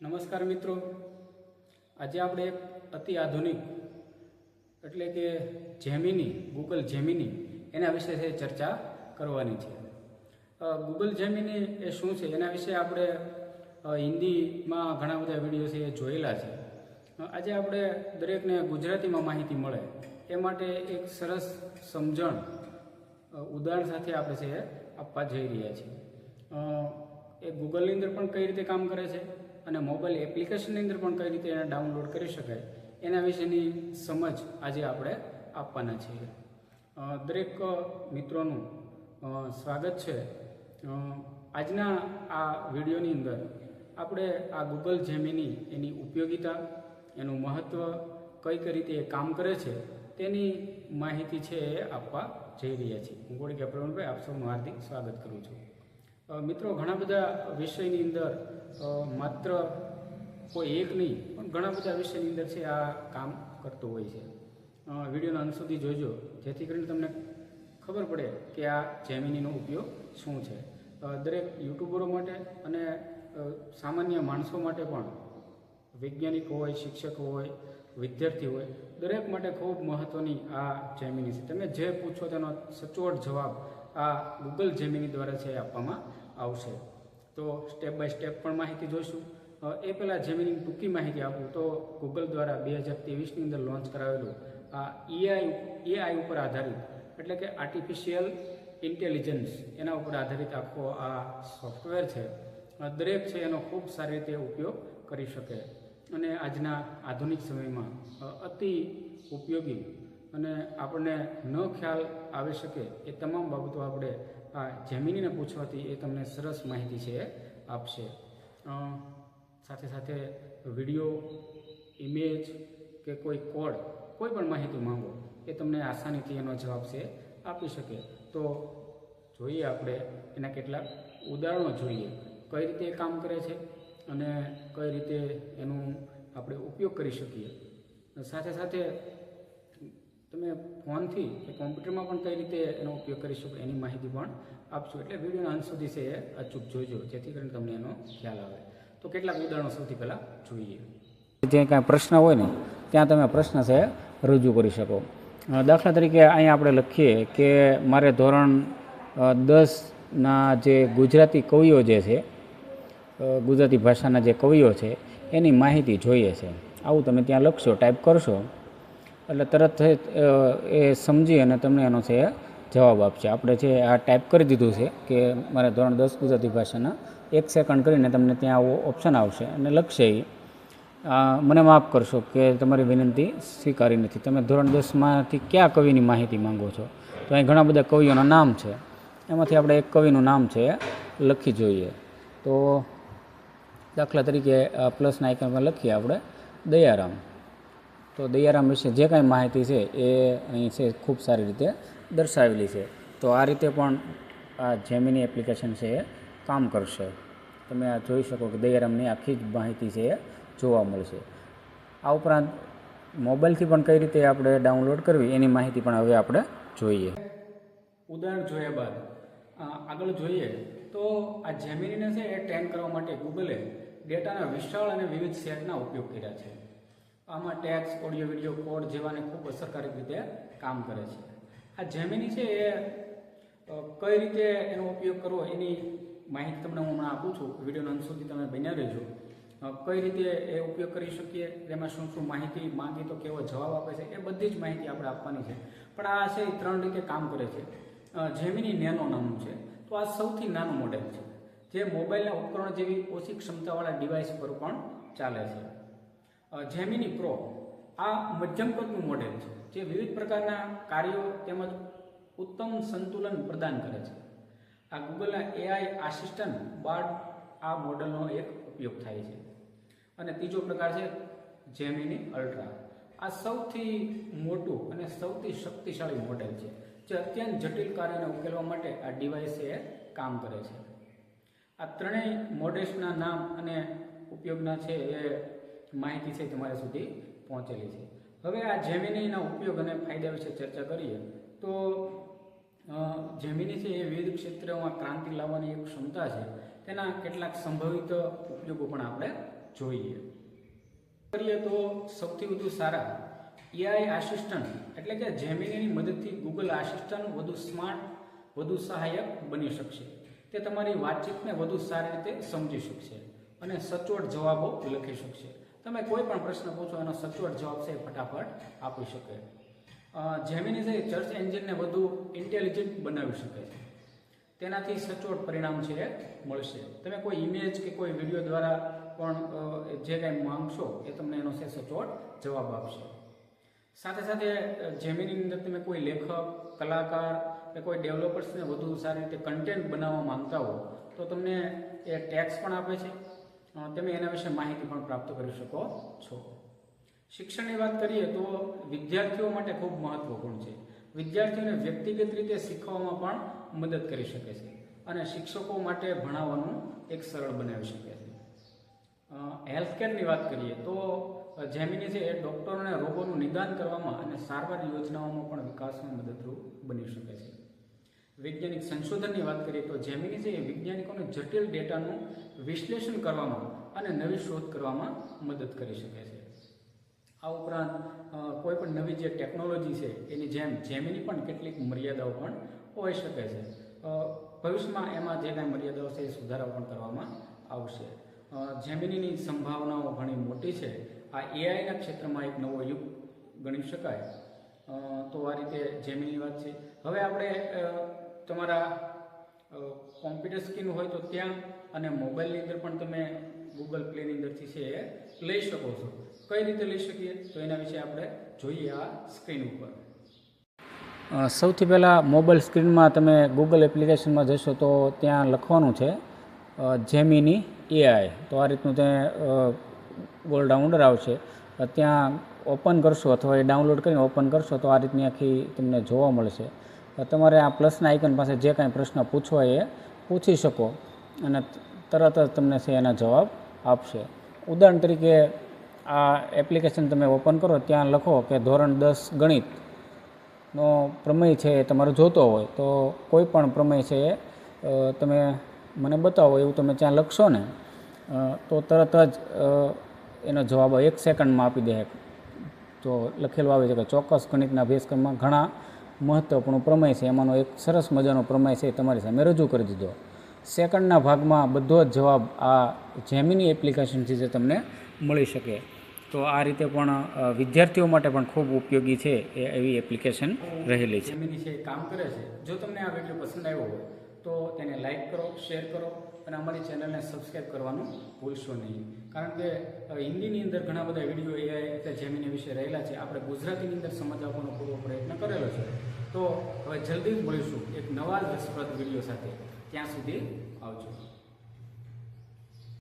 નમસ્કાર મિત્રો. આજે આપણે એક અતિ આધુનિક એટલે કે જેમિની ગૂગલ જેમિની એના વિશે ચર્ચા કરવાની છે. ગૂગલ જેમિની એ શું છે? એના વિશે આપણે હિન્દીમાં ઘણા બધા વીડિયો છે એ જોયેલા છે. આજે આપણે દરેકને ગુજરાતીમાં માહિતી મળે. એ માટે એક સરસ સમજણ ઉદાહરણ સાથે આપણે છે આપવા જઈ રહ્યા છીએ. એ ગૂગલની અંદર પણ કઈ રીતે કામ કરે છે? અને મોબાઈલ એપ્લિકેશનની અંદર પણ કઈ રીતે એને ડાઉનલોડ કરી શકાય, એના વિશેની સમજ આજે આપણે આપવાના છીએ. દરેક મિત્રોનું સ્વાગત છે. આજના આ વિડીયોની અંદર આપણે આ ગૂગલ જેમિની એની ઉપયોગિતા, એનું મહત્ત્વ કઈ કઈ રીતે એ કામ કરે છે, તેની માહિતી છે એ આપવા જઈ રહ્યા છીએ. હું ગોળિકા પ્રવીણભાઈ આપ સૌનું હાર્દિક સ્વાગત કરું છું. મિત્રો, ઘણા બધા વિષયની અંદર માત્ર કોઈ એક નહીં, પણ ઘણા બધા વિષયની અંદર છે આ કામ કરતું હોય છે. વિડીયોના અંત સુધી જોજો, જેથી કરીને તમને ખબર પડે કે આ જેમિનીનો ઉપયોગ શું છે. દરેક યુટ્યુબરો માટે અને સામાન્ય માણસો માટે પણ, વૈજ્ઞાનિક હોય, શિક્ષક હોય, વિદ્યાર્થી હોય, દરેક માટે ખૂબ મહત્ત્વની આ જેમિની છે. તમે જે પૂછો તેનો સચોટ જવાબ આ ગૂગલ જેમિની દ્વારા છે આપવામાં આવશે. તો સ્ટેપ બાય સ્ટેપ પણ માહિતી જોઈશું. એ પહેલાં જેમિની ટૂંકી માહિતી આપું. તો ગૂગલ દ્વારા બે હજાર ત્રેવીસની અંદર લોન્ચ કરાવેલું આ એઆઈ એઆઈ ઉપર આધારિત, એટલે કે આર્ટિફિશિયલ ઇન્ટેલિજન્સ એના ઉપર આધારિત આખો આ સોફ્ટવેર છે. દરેક છે એનો ખૂબ સારી રીતે ઉપયોગ કરી શકે. અને આજના આધુનિક સમયમાં અતિ ઉપયોગી અને આપણને ન ખ્યાલ આવી શકે એ તમામ બાબતો આપણે આ જેમિનીને પૂછવાથી એ તમને સરસ માહિતી છે એ આપશે સાથે સાથે વીડિયો ઇમેજ કે કોઈ કોડ, કોઈ પણ માહિતી માંગો, એ તમને આસાનીથી એનો જવાબ છે, આપી શકે. તો જોઈએ આપણે એના કેટલાક ઉદાહરણો જોઈએ. કઈ રીતે કામ કરે છે અને કઈ રીતે એનું આપણે ઉપયોગ કરી શકીએ. સાથે સાથે તમે ફોનથી કે કોમ્પ્યુટરમાં પણ કઈ રીતે એનો ઉપયોગ કરી શકો એની માહિતી પણ આપશું. એટલે વિડીયોના અંત સુધી છે એ અચૂક જોજો, જેથી કરીને તમને એનો ખ્યાલ આવે. તો કેટલાક ઉદાહરણો સૌથી પહેલાં જોઈએ. જ્યાં કાંઈ પ્રશ્ન હોય ને, ત્યાં તમે પ્રશ્ન છે રજૂ કરી શકો. દાખલા તરીકે અહીંયા આપણે લખીએ કે મારે ધોરણ દસના જે ગુજરાતી કવિઓ જે છે ગુજરાતી ભાષાના જે કવિઓ છે, એની માહિતી જોઈએ છે. આવું તમે ત્યાં લખશો, ટાઈપ કરશો એટલે તરત એ સમજી અને તમને એનો છે જવાબ આપશે. આપણે છે આ ટાઈપ કરી દીધું છે કે મારે ધોરણ દસ ગુજરાતી ભાષાના, એક સેકન્ડ કરીને તમને ત્યાં આવો ઓપ્શન આવશે અને લખશે એ મને માફ કરશો કે તમારી વિનંતી સ્વીકારી નથી. તમે ધોરણ દસમાંથી કયા કવિની માહિતી માંગો છો? તો અહીં ઘણા બધા કવિઓના નામ છે. એમાંથી આપણે એક કવિનું નામ છે લખી જોઈએ. તો દાખલા તરીકે પ્લસના આઇકનમાં લખીએ આપણે દયારામ. તો દયારામ વિશે જે કાંઈ માહિતી છે એ અહીં છે ખૂબ સારી રીતે દર્શાવેલી છે. તો આ રીતે પણ આ જેમિની એપ્લિકેશન છે એ કામ કરશે. તમે આ જોઈ શકો કે દયારામની આખી જ માહિતી છે એ જોવા મળશે. આ ઉપરાંત મોબાઈલથી પણ કઈ રીતે આપણે ડાઉનલોડ કરવી એની માહિતી પણ હવે આપણે જોઈએ. ઉદાહરણ જોયા બાદ આગળ જોઈએ તો આ જેમિનીને છે એ ટ્રેન કરવા માટે ગૂગલે ડેટાના વિશાળ અને વિવિધ સેટના ઉપયોગ કર્યા છે. આમાં ટેક્સ ઓડિયો વીડિયો કોડ જેવાને ખૂબ અસરકારક રીતે કામ કરે છે. આ જેમિની છે એ કઈ રીતે એનો ઉપયોગ કરવો એની માહિતી તમને હું હમણાં આપું છું. વિડીયોના અંત સુધી તમે બન્યા રહેજો. કઈ રીતે એ ઉપયોગ કરી શકીએ, તેમાં શું શું માહિતી માંગી તો કેવો જવાબ આપે છે, એ બધી જ માહિતી આપણે આપવાની છે. પણ આ છે એ ત્રણ રીતે કામ કરે છે. જેમિની નેનો નામનું છે. તો આ સૌથી નાનું મોડેલ છે. જે મોબાઈલના ઉપકરણ જેવી ઓછી ક્ષમતાવાળા ડિવાઇસ પર પણ ચાલે છે. જેમિની પ્રો આ મધ્યમ કદનું મોડેલ છે, જે વિવિધ પ્રકારના કાર્યો તેમજ ઉત્તમ સંતુલન પ્રદાન કરે છે. આ ગૂગલના એઆઈ આસિસ્ટન્ટ બાર્ડ આ મોડેલનો એક ઉપયોગ થાય છે. અને ત્રીજો પ્રકાર છે જેમિની અલ્ટ્રા આ સૌથી મોટું અને સૌથી શક્તિશાળી મોડેલ છે, જે અત્યંત જટિલ કાર્યોને ઉકેલવા માટે આ ડિવાઇસ એ કામ કરે છે. આ ત્રણેય મોડેલ્સના નામ અને ઉપયોગના છે એ માહિતી છે તમારા સુધી પહોંચેલી છે. હવે આ જેમિનીના ઉપયોગ અને ફાયદા વિશે ચર્ચા કરીએ, તો જેમિની છે એ વિવિધ ક્ષેત્રોમાં ક્રાંતિ લાવવાની એક ક્ષમતા છે. તેના કેટલાક સંભવિત ઉપયોગો પણ આપણે જોઈએ. કરીએ તો સૌથી વધુ સારા એઆઈ આસિસ્ટન્ટ, એટલે કે જેમિનીની મદદથી ગૂગલ આસિસ્ટન્ટ વધુ સ્માર્ટ, વધુ સહાયક બની શકશે. તે તમારી વાતચીતને વધુ સારી રીતે સમજી શકશે અને સચોટ જવાબો લખી શકશે. તમે કોઈ પણ પ્રશ્ન પૂછો, એનો સચોટ જવાબ છે ફટાફટ આપી શકે. જેમિની છે ચર્ચ એન્જિનને વધુ ઇન્ટેલિજન્ટ બનાવી શકે છે. તેનાથી સચોટ પરિણામ છે મળશે. તમે કોઈ ઇમેજ કે કોઈ વીડિયો દ્વારા પણ જે કાંઈ માંગશો, એ તમને એનો છે સચોટ જવાબ આપશે. સાથે સાથે જેમિની અંદર તમે કોઈ લેખક, કલાકાર કે કોઈ ડેવલપર્સને વધુ સારી રીતે કન્ટેન્ટ બનાવવા માંગતા હો, તો તમને એ ટેક્સ પણ આપે છે. તમે એના વિશે માહિતી પણ પ્રાપ્ત કરી શકો છો. શિક્ષણની વાત કરીએ તો વિદ્યાર્થીઓ માટે ખૂબ મહત્વપૂર્ણ છે. વિદ્યાર્થીઓને વ્યક્તિગત રીતે શીખવામાં પણ મદદ કરી શકે છે અને શિક્ષકો માટે ભણાવવાનું એક સરળ બનાવી શકે છે. હેલ્થકેરની વાત કરીએ તો જેમિની છે એ ડૉક્ટરોને રોગોનું નિદાન કરવામાં અને સારવાર યોજનાઓમાં પણ વિકાસમાં મદદરૂપ બની શકે છે. વૈજ્ઞાનિક સંશોધનની વાત કરીએ તો જેમિની છે એ વૈજ્ઞાનિકોને જટિલ ડેટાનું વિશ્લેષણ કરવામાં અને નવી શોધ કરવામાં મદદ કરી શકે છે. આ ઉપરાંત કોઈ પણ નવી જે ટેકનોલોજી છે, એની જેમ જેમિની પણ કેટલીક મર્યાદાઓ પણ હોઈ શકે છે. ભવિષ્યમાં એમાં જે કાંઈ મર્યાદાઓ છે એ સુધારા પણ કરવામાં આવશે. જેમિનીની સંભાવનાઓ ઘણી મોટી છે. આ એઆઈના ક્ષેત્રમાં એક નવો યુગ ગણી શકાય. તો આ રીતે જેમિની વાત છે. હવે આપણે તમારા કોમ્પ્યુટર સ્ક્રીન હોય તો ત્યાં અને મોબાઈલની અંદર પણ તમે ગૂગલ પ્લેની અંદરથી છે એ લઈ શકો છો. કઈ રીતે લઈ શકીએ? તો એના વિશે આપણે જોઈએ આ સ્ક્રીન ઉપર. સૌથી પહેલાં મોબાઈલ સ્ક્રીનમાં તમે ગૂગલ એપ્લિકેશનમાં જશો તો ત્યાં લખવાનું છે જેમિની એઆઈ તો આ રીતનું તે ગોલ ડાઉનલોડ આવશે. ત્યાં ઓપન કરશો અથવા એ ડાઉનલોડ કરીને ઓપન કરશો તો આ રીતની આખી તમને જોવા મળશે. તમારે આ પ્લસના આઇકન પાસે જે કાંઈ પ્રશ્ન પૂછવો એ પૂછી શકો અને તરત જ તમને છે એના જવાબ આપશે. ઉદાહરણ તરીકે આ એપ્લિકેશન તમે ઓપન કરો, ત્યાં લખો કે ધોરણ દસ ગણિતનો પ્રમેય છે એ તમારે જોતો હોય. તો કોઈ પણ પ્રમેય છે એ તમે મને બતાવો એવું તમે ત્યાં લખશો ને તો તરત જ એનો જવાબ એક સેકન્ડમાં આપી દે. તો લખેલું આવે છે કે ચોક્કસ ગણિતના અભ્યાસક્રમમાં ઘણા મહત્ત્વપૂર્ણ પ્રમેય છે. એમાંનો એક સરસ મજાનો પ્રમેય છે એ તમારી સામે રજૂ કરી દીધો. સેકન્ડના ભાગમાં બધો જ જવાબ આ જેમિની એપ્લિકેશનથી જે તમને મળી શકે. તો આ રીતે પણ વિદ્યાર્થીઓ માટે પણ ખૂબ ઉપયોગી છે એ એવી એપ્લિકેશન રહેલી છે. જેમિની છે કામ કરે છે. જો તમને આ વીડિયો પસંદ આવ્યો હોય, તો તેને લાઈક કરો શેર કરો અને અમારી ચેનલને સબસ્ક્રાઈબ કરવાનું ભૂલશો નહીં. કારણ કે હિન્દીની અંદર ઘણા બધા વીડિયો એ જેમિની વિશે રહેલા છે. આપણે ગુજરાતીની અંદર સમજાવવાનો પૂરો પ્રયત્ન કરેલો છે. તો હવે જલ્દી જ મળીશું એક નવા રસપ્રદ વીડિયો સાથે. ત્યાં સુધી આવજો.